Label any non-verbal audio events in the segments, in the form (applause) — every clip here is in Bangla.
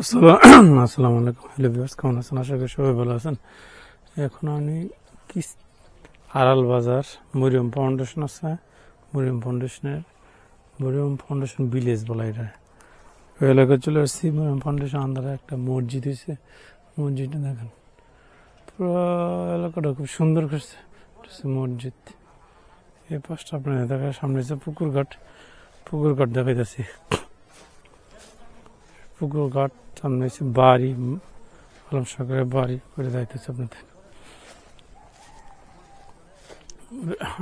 আসসালাম (clears throat) আলাইকুম। হ্যালো ভিউয়ার্স, কেমন আছেন? আশা করি সবাই ভালো আছেন। এখন আমি কি আড়াল বাজার, মরিয়ম ফাউন্ডেশন আছে। মরিয়ম ফাউন্ডেশনের মরিয়ম ফাউন্ডেশন ভিলেজ বলা এটা। ওই এলাকায় চলে আসছি। মরিয়ম ফাউন্ডেশন আন্দারে একটা মসজিদ হয়েছে মসজিদটা দেখেন। পুরো এলাকাটা খুব সুন্দর করছে। মসজিদ। এই পাশটা আপনার দেখার সামনে হচ্ছে পুকুর ঘাট পুকুর ঘাট দেখাইতেছি। পুকুর ঘাট সামনে হচ্ছে বাড়ি, আলম সরকারের বাড়ি করে যাইতেছে আপনাদের।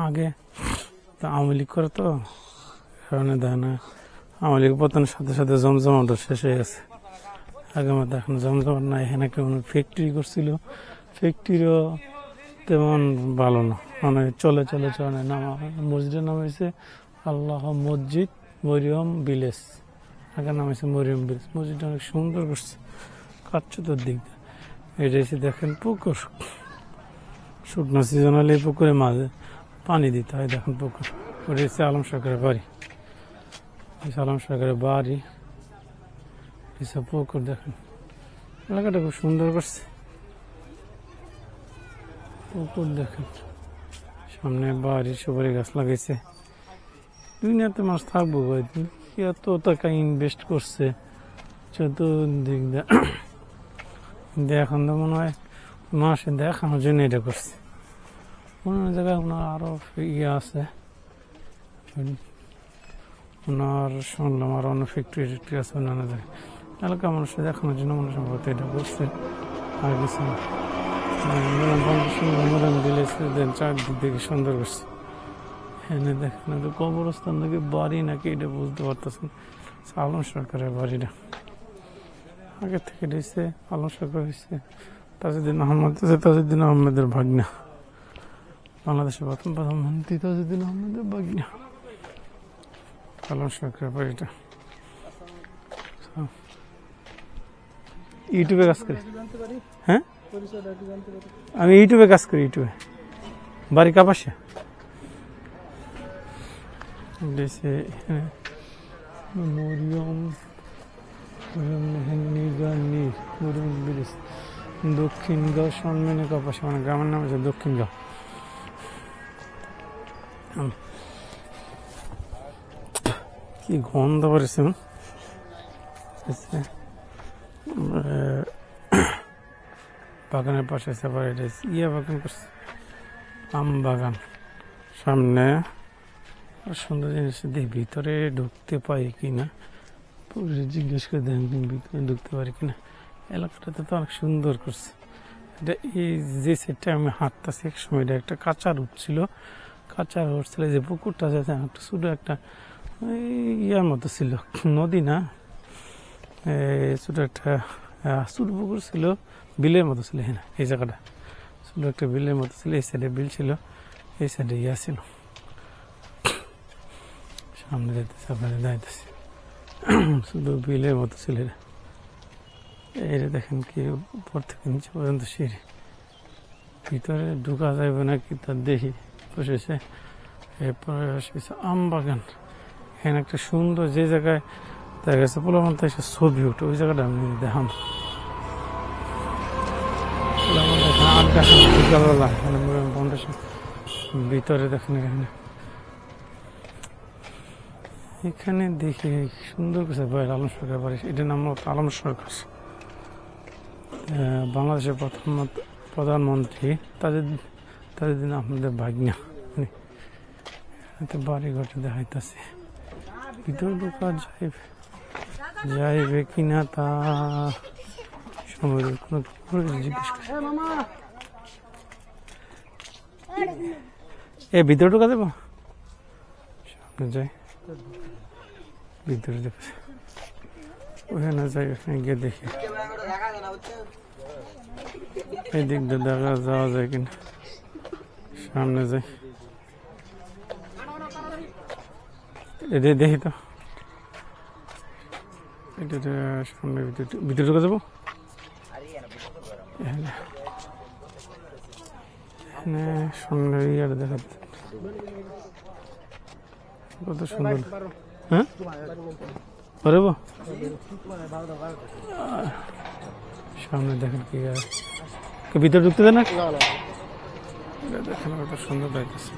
আগে তো আওয়ামী লীগ করে তো, কারণে দেয় না, আওয়ামী লীগ পতনের সাথে সাথে জমজমাটা শেষ হয়ে গেছে। আগে মতো এখন জমজমাট নাই, এখানে কেমন ফ্যাক্টরি করছিল। ফ্যাক্টরিও তেমন ভালো না মানে চলে চলে চলে, নামা মসজিদের নাম হয়েছে আল্লাহ মসজিদ মরিয়ম ভিলেজ। আগে নাম হয়েছে মরিয়ম ভিলেজ মসজিদটা অনেক সুন্দর করছে। কাচ্চুতোর দিক দিয়ে। এটা এসে দেখেন পুকুর। শুকনো সিজন হলে এই পুকুরে মাঝে পানি দিতে হয়, দেখেন পুকুর। ওটা এসে আলম সরকারের বাড়ি। আলম সরকারের বাড়ি এসব পুকুর দেখেন। এলাকাটা খুব সুন্দর করছে। পুকুর দেখেন। সামনে বাড়ি সুপারি গাছ লাগাইছে দুনিয়াতে মাছ থাকব কয়দিন এত টাকা ইনভেস্ট করছে চতুর্দিক (coughs) এখন তো মনে হয় মাসে দেখানোর জন্য এটা করছে। অন্য জায়গায় ওনার আরও ইয়ে আছে। ওনার শুনলাম আর অন্য ফ্যাক্টরি ট্যাক্টরি আছে অন্যান্য জায়গায়। এলাকা মানুষের দেখানোর জন্য মনে সম্ভবত এটা করছে। আর কিছু দিলেছে চারদিক থেকে সুন্দর করছে। এখানে দেখেন কবরস্থান নাকি বাড়ি নাকি এটা বুঝতে পারতেছেন। আলম সরকারের বাড়িটা। আগে থেকে রয়েছে আলম সরকার হয়েছে। তাজুদ্দিন আহমদ তাজুদ্দিন আহমেদের ভাগনা। বাংলাদেশের প্রথম প্রধানমন্ত্রী তাজুদ্দিন আহমেদের ভাগ্না। আলম সরকারের বাড়িটা। ইউটিউবে কাজ করি। হ্যাঁ? আমি ইউটিউবে কাজ করি, ইউটিউবে। বাড়ি কাপাসে দেশে মরিয়ম মরিয়ম মেহেন্দিগানি মরিয়ম ব্রিজ দক্ষিণ গাঁও সন্মিনী কাপাসে মানে গ্রামের নাম আছে দক্ষিণ গাঁও কি গন্ধ পড়েছে? আচ্ছা। বাগানের পাশে সেপারেট ইয়ে বাগান করছে, আম বাগান সামনে সুন্দর জিনিস। দিয়ে ভিতরে ঢুকতে পারি কি না পুলিশ জিজ্ঞেস করে দেখেন ভিতরে ঢুকতে পারি কি না এলাকাটাতে তো অনেক সুন্দর করছে। এটা এই যে সেটটা আমি হাঁটতেছি এক সময়, এটা একটা কাঁচা রুট ছিল। কাঁচা রুট ছিল যে পুকুরটা আছে একটা ছোটো একটা ইয়ার মতো ছিল। নদী না? ছোটো একটা ছোটো পুকুর ছিল, বিলের মতো ছিল হ্যাঁ এই জায়গাটা। ছোটো একটা বিলের মতো ছিল, এই সাইডে বিল ছিল, এই সাইডে ইয়া ছিল। সামনে যাইতেছে আপনাদের দাঁড়াইতেছে শুধু বিলের মতো ছিল এটা দেখেন কি, উপর থেকে নিচে পর্যন্ত সিঁড়ি ভিতরে ঢুকা যাবে নাকি তা দেখি বসেছে। এরপরে বসেছে আম বাগান এখানে একটা সুন্দর যে জায়গায় দেখা গেছে পোলামান এসে ছবি উঠে ওই জায়গাটা আমি দেখাম। ফাউন্ডেশন ভিতরে দেখেন এখানে। এখানে দেখি সুন্দর কিছু বাইরে আলম সরকার বাড়ি এটার নাম আলম সরকার। বাংলাদেশের প্রথম প্রধানমন্ত্রী। তাদের তাদের দিন আপনাদের ভাগ্না। বাড়ি ঘটে দেখাইতেছে। ভিতরে ঢোকা যাইবে যাইবে কিনা তা সময় কোনো জিজ্ঞেস এ, ভিতরে ঢোকা দেবো? সামনে যাই। দেখে ওখানে যাই, ওখানে গিয়ে দেখি। এই দিক দিয়ে দেখা যাওয়া যায় কিনা। সামনে যাই। এদের দেখি তো। এটা সামনে ভিতরে ভিতরে ঢুকে যাব? সামনে দেখা কত সুন্দর। হ্যাঁ? পারব সামনে দেখেন কি ভিতরে ঢুকতে দেয় না দেখেন সুন্দর লাগতেছে।